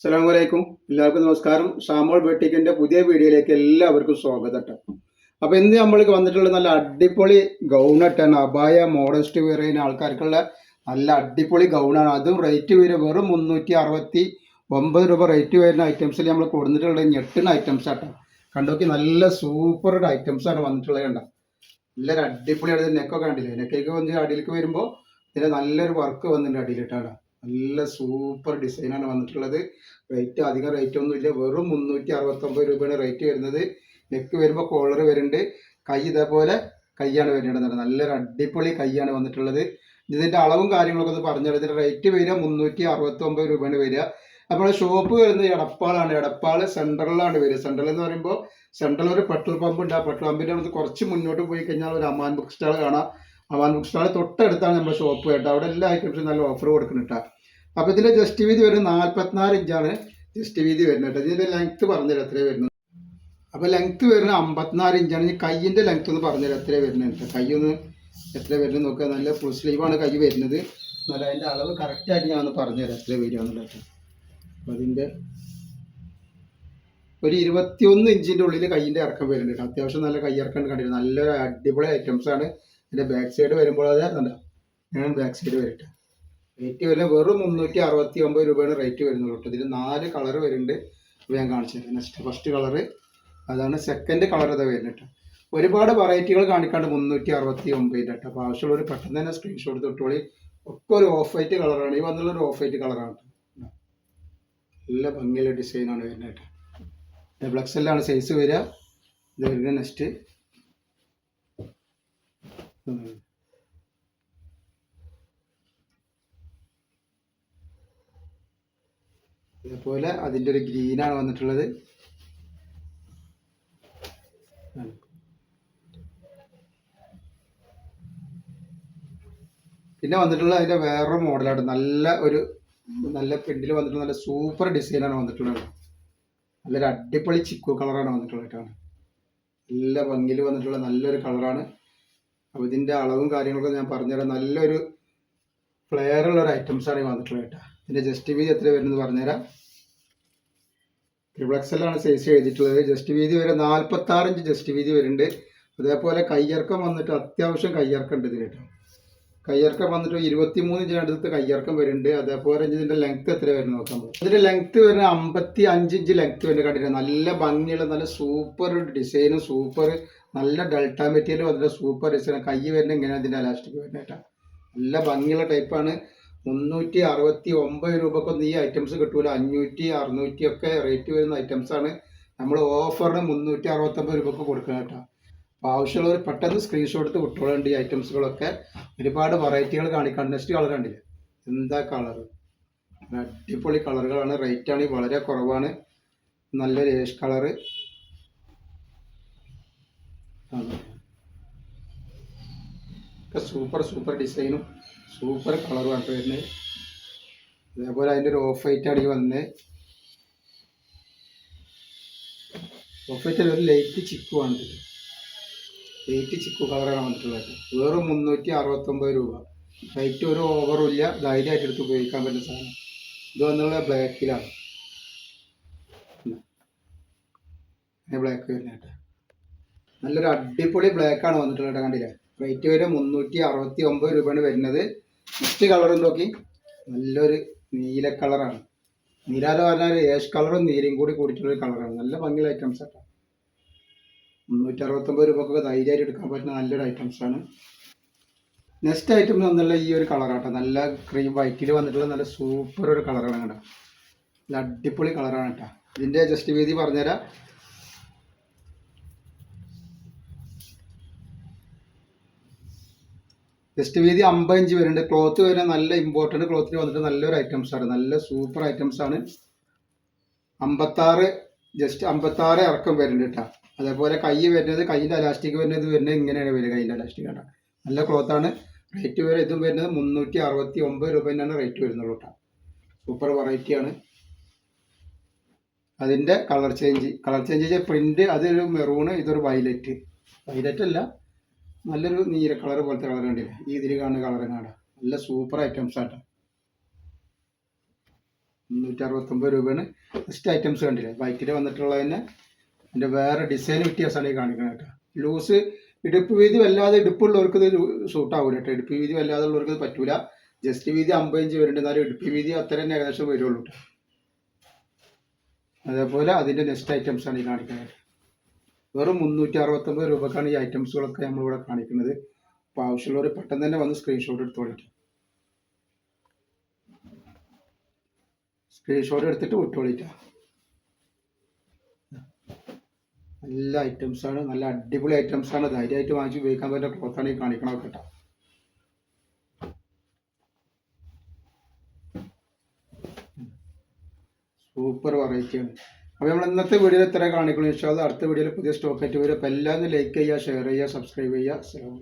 അസ്സലാമു അലൈക്കും എല്ലാവർക്കും നമസ്കാരം. ഷാമോൾ ബെട്ടിക്കിന്റെ പുതിയ വീഡിയോയിലേക്ക് എല്ലാവർക്കും സ്വാഗതം അപ്പോൾ അപ്പൊ ഇന്ന് നമ്മൾക്ക് വന്നിട്ടുള്ള നല്ല അടിപൊളി ഗൗണട്ടാണ് അബായ മോഡസ്റ്റ് വെയർ ചെയ്യുന്ന ആൾക്കാർക്കുള്ള നല്ല അടിപൊളി ഗൗണാണ് അതും റേറ്റ് വരും വെറും മുന്നൂറ്റി അറുപത്തി ഒമ്പത് രൂപ റേറ്റ് വരുന്ന ഐറ്റംസിൽ നമ്മൾ കൊടുത്തിട്ടുള്ളത് ഞെട്ടുന്ന ഐറ്റംസ് ആട്ടോ കണ്ടോക്കി നല്ല സൂപ്പർ ഐറ്റംസ് ആണ് വന്നിട്ടുള്ളത് കണ്ട. നല്ലൊരു അടിപൊളിയാണ് നെക്കൊക്കെ കണ്ടില്ലേ? നെക്കൊക്കെ വന്ന് അടിയിലേക്ക് വരുമ്പോൾ ഇതിന്റെ നല്ലൊരു വർക്ക് വന്നിട്ടുണ്ട് അടിയിലിട്ടാണ് നല്ല സൂപ്പർ ഡിസൈനാണ് വന്നിട്ടുള്ളത്. റേറ്റ് അധികം റേറ്റ് ഒന്നും ഇല്ല. വെറും മുന്നൂറ്റി അറുപത്തൊമ്പത് രൂപയാണ് റേറ്റ് വരുന്നത്. നെക്ക് വരുമ്പോൾ കോളർ വരുന്നുണ്ട്. കൈ ഇതേപോലെ കൈയാണ് വരുന്നത് നല്ലൊരു അടിപൊളി കൈയാണ് വന്നിട്ടുള്ളത്. ഇതിന്റെ അളവും കാര്യങ്ങളൊക്കെ ഒന്ന് പറഞ്ഞാൽ ഇതിന്റെ റേറ്റ് വരിക മുന്നൂറ്റി അറുപത്തി ഒമ്പത് രൂപയാണ് വരിക. അപ്പോൾ ഷോപ്പ് വരുന്നത് എടപ്പാളാണ്. എടപ്പാൾ സെൻട്രലിലാണ് വരിക. സെൻട്രൽ എന്ന് പറയുമ്പോൾ സെൻട്രൽ ഒരു പെട്രോൾ പമ്പ് ഉണ്ട്. ആ പെട്രോൾ പമ്പിന്റെ അടുത്ത് കുറച്ച് മുന്നോട്ട് പോയി കഴിഞ്ഞാൽ ഒരു അമാൻ ബുക്ക് സ്റ്റാൾ കാണാം. അമാൻ ബുക്ക് സ്റ്റാൾ തൊട്ടടുത്താണ് നമ്മുടെ ഷോപ്പ് കേട്ടോ. അവിടെ എല്ലാ ഐറ്റംസും നല്ല ഓഫർ കൊടുക്കുന്നുണ്ട് അപ്പൊ ഇതിന്റെ ജസ്റ്റ് വീതി വരുന്നത് നാല്പത്തിനാല് ഇഞ്ചാണ് ജസ്റ്റ് വീതി വരുന്നത് കേട്ടോ. ലെങ്ത് പറഞ്ഞുതരാം എത്രയാണ് വരുന്നത്. അപ്പൊ ലെങ്ത് വരുന്നത് അമ്പത്തിനാല് ഇഞ്ചാണ് ഇനി കൈയിന്റെ ലെങ്ത് ഒന്ന് പറഞ്ഞുതരാം എത്രയാണ് വരുന്നുണ്ട് കേട്ടോ. കൈ ഒന്ന് എത്ര വരുന്നത് നോക്കുക. നല്ല ഫുൾ സ്ലീവാണ് കൈ വരുന്നത്. നല്ല അതിന്റെ അളവ് കറക്റ്റ് ആയിട്ട് ഞാൻ ഒന്ന് പറഞ്ഞുതരാം എത്ര വരികയാണെന്നുള്ളത് കേട്ടോ. അപ്പൊ അതിന്റെ ഒരു ഇരുപത്തിയൊന്ന് ഇഞ്ചിന്റെ ഉള്ളിൽ കൈയിന്റെ ഇറക്കം വരുന്നുണ്ട്. അത്യാവശ്യം നല്ല കൈ ഇറക്കം കണ്ടിരുന്നു. നല്ലൊരു അടിപൊളി ഐറ്റംസ് ആണ്. ഇതിന്റെ ബാക്ക് സൈഡ് വരുമ്പോൾ അത് ഞാൻ ബാക്ക് സൈഡ് വരട്ടെ. റേറ്റ് വരുന്നത് വെറും മുന്നൂറ്റി അറുപത്തി ഒമ്പത് രൂപയാണ് റേറ്റ് വരുന്നത് കേട്ടോ. ഇതിൽ നാല് കളർ വരുന്നുണ്ട്. ഞാൻ കാണിച്ചു തരാം. നെക്സ്റ്റ് ഫസ്റ്റ് കളറ് അതാണ് സെക്കൻഡ് കളർ അത് വരുന്നത് കേട്ടോ. ഒരുപാട് വെറൈറ്റികൾ കാണിക്കാണ്ട് മുന്നൂറ്റി അറുപത്തി ഒമ്പതിന്റെ കേട്ടോ. അപ്പോൾ ആവശ്യമുള്ളവർ പെട്ടെന്ന് തന്നെ സ്ക്രീൻഷോട്ട് തൊട്ടോളി ഒക്കെ ഒരു ഓഫ് വൈറ്റ് കളറാണ് ഈ വന്നുള്ള ഒരു ഓഫ് വൈറ്റ് കളറാണ് നല്ല ഭംഗിയുള്ള ഡിസൈനാണ് വരുന്നത് കേട്ടോ. ഡബിൾ എല്ലാണ് സൈസ് വരിക. ഇത് വരുന്നത് നെക്സ്റ്റ് ഇതേപോലെ അതിന്റെ ഒരു ഗ്രീനാണ് വന്നിട്ടുള്ളത്. പിന്നെ വന്നിട്ടുള്ള അതിന്റെ വേറൊരു മോഡലാണ്. നല്ല ഒരു നല്ല പ്രിന്റിൽ വന്നിട്ടുള്ള നല്ല സൂപ്പർ ഡിസൈനാണ് വന്നിട്ടുള്ളത്. നല്ലൊരു അടിപൊളി ചിക്കു കളറാണ് വന്നിട്ടുള്ളത് കേട്ടോ. നല്ല ഭംഗിയിൽ വന്നിട്ടുള്ള നല്ലൊരു കളറാണ് അപ്പോൾ ഇതിന്റെ അളവും കാര്യങ്ങളൊക്കെ ഞാൻ പറഞ്ഞുതരാം. നല്ലൊരു ഫ്ലെയർ ഉള്ള ഒരു ആണ് വന്നിട്ടുള്ളത് കേട്ടോ. ഇതിന്റെ ജസ്റ്റ് വീതി എത്ര വരുന്നത് പറഞ്ഞുതരാം. ട്രിപ്പിൾ എക്സലാണ് സൈസ് എഴുതിയിട്ടുള്ളത്. ജസ്റ്റ് വീതി വരെ നാൽപ്പത്തി ആറ് ഇഞ്ച് ജസ്റ്റ് വീതി വരുന്നുണ്ട്. അതേപോലെ കയ്യിറക്കം വന്നിട്ട് അത്യാവശ്യം കയ്യിറക്കം ഉണ്ട് ഇതിന് കേട്ടോ കയ്യിറക്കം വന്നിട്ട് ഇരുപത്തി മൂന്ന് ഇഞ്ചിന് അടുത്ത് കയ്യിറക്കം വരുന്നുണ്ട്. അതേപോലെ ഇതിന്റെ ലെങ്ത് എത്ര വരും നോക്കാൻ പോകും. ഇതിന്റെ ലെങ്ത് വരുന്നത് അമ്പത്തി അഞ്ച് ഇഞ്ച് ലെങ്ത് വരുന്നത് കണ്ടിട്ട് നല്ല ഭംഗിയുള്ള നല്ല സൂപ്പർ ഡിസൈനും സൂപ്പർ നല്ല ഡെൽറ്റ മെറ്റീരിയൽ വന്നിട്ട് സൂപ്പർ ഡിസൈൻ കൈ വരുന്ന ഇങ്ങനെ ഇതിന്റെ അലാസ്റ്റിക് വരുന്നത് കേട്ടോ. നല്ല ഭംഗിയുള്ള ടൈപ്പാണ് മുന്നൂറ്റി അറുപത്തി ഒമ്പത് രൂപക്കൊന്നും ഈ ഐറ്റംസ് കിട്ടൂല. അഞ്ഞൂറ്റി അറുന്നൂറ്റി ഒക്കെ റേറ്റ് വരുന്ന ഐറ്റംസ് ആണ് നമ്മൾ ഓഫറിന് മുന്നൂറ്റി അറുപത്തൊമ്പത് രൂപക്ക് കൊടുക്കണം കേട്ടോ. അപ്പോൾ ആവശ്യമുള്ളവർ പെട്ടെന്ന് സ്ക്രീൻഷോട്ട് എടുത്ത് വിട്ടോളുണ്ട് ഈ ഐറ്റംസുകളൊക്കെ ഒരുപാട് വെറൈറ്റികൾ കാണിക്കാം. നെക്സ്റ്റ് കളർ കണ്ടില്ല? എന്താ കളർ അടിപൊളി കളറുകളാണ് റേറ്റ് ആണ് വളരെ കുറവാണ്. നല്ല ഏഷ് കളറ് സൂപ്പർ സൂപ്പർ ഡിസൈനും സൂപ്പർ കളറുമാണ് വരുന്നത്. അതേപോലെ അതിന്റെ ഒരു ഓഫ് വൈറ്റ് ആണെങ്കിൽ വന്നത് ഓഫ് വൈറ്റ് ഒരു ലൈറ്റ് ചിക്കുവാണിത് ലൈറ്റ് ചിക്കു കളറാണ് വന്നിട്ടുള്ളത്. വെറും മുന്നൂറ്റി അറുപത്തൊമ്പത് രൂപ. റേറ്റ് ഒരു ഓവറും ഇല്ല. ധൈര്യമായിട്ട് എടുത്ത് ഉപയോഗിക്കാൻ പറ്റുന്ന സാധനം. ഇത് വന്നുള്ള ബ്ലാക്കിലാണ് ബ്ലാക്ക് വരുന്നേട്ടെ നല്ലൊരു അടിപൊളി ബ്ലാക്കാണ് വന്നിട്ടുള്ളത് കേട്ടോ കണ്ടില്ലേ? റേറ്റ് വരെ മുന്നൂറ്റി അറുപത്തി ഒമ്പത് രൂപയാണ് വരുന്നത്. നെക്സ്റ്റ് കളറും നോക്കി. നല്ലൊരു നീല കളറാണ് നീല പറഞ്ഞാൽ ഏഷ് കളറും നീലയും കൂടി കൂടിയിട്ടുള്ള കളറാണ് നല്ല ഭംഗിയുള്ള ഐറ്റംസ് ആട്ടോ. മുന്നൂറ്റി അറുപത്തൊമ്പത് രൂപക്കൊക്കെ ധൈര്യമായിട്ട് എടുക്കാൻ പറ്റുന്ന നല്ലൊരു ഐറ്റംസ് ആണ്. നെക്സ്റ്റ് ഐറ്റം വന്നുള്ള ഈ ഒരു കളറാട്ടോ നല്ല ക്രീം വൈറ്റിൽ വന്നിട്ടുള്ള നല്ല സൂപ്പർ ഒരു കളറാണ് കേട്ടോ. നല്ല അടിപൊളി കളറാണ് കേട്ടോ. ഇതിന്റെ ജസ്റ്റ് വീതി പറഞ്ഞുതരാം. ജസ്റ്റ് വീതി അമ്പത് ഇഞ്ച് വരുന്നുണ്ട്. ക്ലോത്ത് വരെ നല്ല ഇമ്പോർട്ടന്റ് ക്ലോത്തിന് വന്നിട്ട് നല്ലൊരു ഐറ്റംസ് ആണ്. നല്ല സൂപ്പർ ഐറ്റംസ് ആണ്. അമ്പത്താറ് ജസ്റ്റ് അമ്പത്താറ് ഇറക്കം വരുന്നുണ്ട് കേട്ടോ. അതേപോലെ കൈ വരുന്നത് കൈയിന്റെ അലാസ്റ്റിക് വരുന്നത് വരുന്നത് ഇങ്ങനെയാണ് വരിക. കൈയിന്റെ അലാസ്റ്റിക് കേട്ടോ. നല്ല ക്ലോത്ത് ആണ്. റേറ്റ് വരെ ഇതും വരുന്നത് മുന്നൂറ്റി അറുപത്തി ഒമ്പത് രൂപ തന്നെയാണ് റേറ്റ് വരുന്നുള്ളൂ കേട്ടോ സൂപ്പർ വെറൈറ്റിയാണ് അതിന്റെ colour change colour change print അതൊരു മെറൂണ് ഇതൊരു വയലറ്റ് വയലറ്റ് അല്ല. നല്ലൊരു നീല കളർ പോലത്തെ കളർ കണ്ടില്ലേ? ഈ ഇതിൽ കാണുന്ന കളർ കാണാം നല്ല സൂപ്പർ ഐറ്റംസ് ആട്ടോ. മുന്നൂറ്റി അറുപത്തൊമ്പത് രൂപയാണ്. ഫസ്റ്റ് ഐറ്റംസ് കണ്ടില്ലേ? ബൈക്കിൽ വന്നിട്ടുള്ളത് തന്നെ അതിന്റെ വേറെ ഡിസൈൻ വ്യത്യാസമാണ് ഈ കാണിക്കുന്നത് കേട്ടോ. ലൂസ് ഇടുപ്പ് വീതി വല്ലാതെ ഇടുപ്പുള്ളവർക്ക് ഇത് സൂട്ടാവില്ല കേട്ടോ. ഇടുപ്പ് വീതി വല്ലാതെ ഉള്ളവർക്ക് ഇത് പറ്റൂല. ജസ്റ്റ് വീതി അമ്പത് ഇഞ്ച് വരുന്നുണ്ട്. എന്നാലും ഇടുപ്പ് വീതി അത്ര തന്നെ ഏകദേശം വരുള്ളൂ കേട്ടോ. അതേപോലെ അതിന്റെ നെക്സ്റ്റ് ഐറ്റംസ് ആണ് ഈ കാണിക്കുന്നത്. വെറും മുന്നൂറ്റി അറുപത്തൊമ്പത് രൂപക്കാണ് ഈ ഐറ്റംസുകളൊക്കെ നമ്മളിവിടെ കാണിക്കുന്നത്. അപ്പോൾ ആവശ്യമുള്ളവർ പെട്ടെന്ന് തന്നെ വന്ന് സ്ക്രീൻഷോട്ട് എടുത്തോളിക്കും. സ്ക്രീൻഷോട്ട് എടുത്തിട്ട് വിട്ടോളിക്കാം. നല്ല ഐറ്റംസ് ആണ് നല്ല അടിപൊളി ഐറ്റംസ് ആണ് ധൈര്യമായിട്ട് വാങ്ങിച്ച് ഉപയോഗിക്കാൻ പറ്റുന്ന ക്ലോത്താണ് ഈ കാണിക്കണത് കേട്ടോ. സൂപ്പർ വെറൈറ്റിയാണ്. അപ്പോൾ നമ്മൾ ഇന്നത്തെ വീഡിയോയിൽ ഇത്ര കാണിക്കണം. ഇൻഷാല്ല അടുത്ത വീഡിയോയിൽ പുതിയ സ്റ്റോക്ക് ആയിട്ട് വരും. അപ്പോൾ എല്ലാവരും ലൈക്ക് ചെയ്യുക ഷെയർ ചെയ്യുക സബ്സ്ക്രൈബ് ചെയ്യുക. അസ്സാം